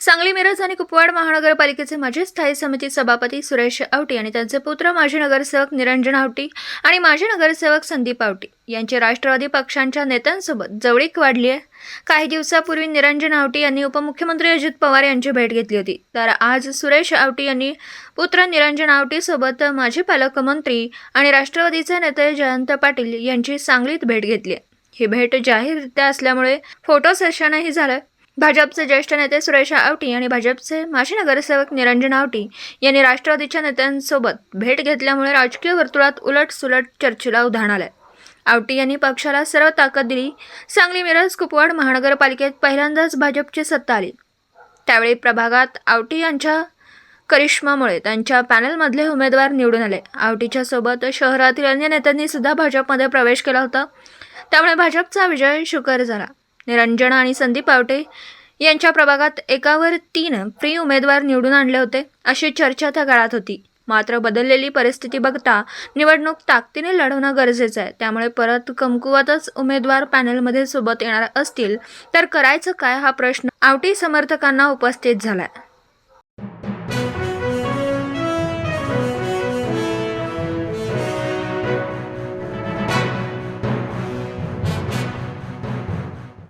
सांगली मिरज आणि कुपवाड महानगरपालिकेचे माजी स्थायी समिती सभापती सुरेश आवटी आणि त्यांचे पुत्र माजी नगरसेवक निरंजन आवटी आणि माजी नगरसेवक संदीप आवटी यांची राष्ट्रवादी पक्षांच्या नेत्यांसोबत जवळीक वाढली आहे. काही दिवसापूर्वी निरंजन आवटी यांनी उपमुख्यमंत्री अजित पवार यांची भेट घेतली होती. तर आज सुरेश आवटी यांनी पुत्र निरंजन आवटीसोबत माजी पालकमंत्री आणि राष्ट्रवादीचे नेते जयंत पाटील यांची सांगलीत भेट घेतली आहे. ही भेट जाहीररित्या असल्यामुळे फोटो सेशनही झालं भाजपचे ज्येष्ठ नेते सुरेश आवटी आणि भाजपचे माजी नगरसेवक निरंजन आवटी यांनी राष्ट्रवादीच्या नेत्यांसोबत भेट घेतल्यामुळे राजकीय वर्तुळात उलट सुलट चर्चेला उधाण आलंय. आवटी यांनी पक्षाला सर्व ताकद दिली. सांगली मिरज कुपवाड महानगरपालिकेत पहिल्यांदाच भाजपची सत्ता आली. त्यावेळी प्रभागात आवटी यांच्या करिश्मामुळे त्यांच्या पॅनलमधले उमेदवार निवडून आले. आवटीच्या सोबत शहरातील अन्य नेत्यांनी सुद्धा भाजपमध्ये प्रवेश केला होता. त्यामुळे भाजपचा विजय शुकर झाला. निरंजन आणि संदीप आवटे यांच्या प्रभागात एकावर तीन फ्री उमेदवार निवडून आणले होते अशी चर्चा त्या काळात होती. मात्र बदललेली परिस्थिती बघता निवडणूक ताकदीने लढवणं गरजेचं आहे. त्यामुळे परत कमकुवतच उमेदवार पॅनलमध्ये सोबत येणार असतील तर करायचं काय हा प्रश्न आवटी समर्थकांना उपस्थित झालाय.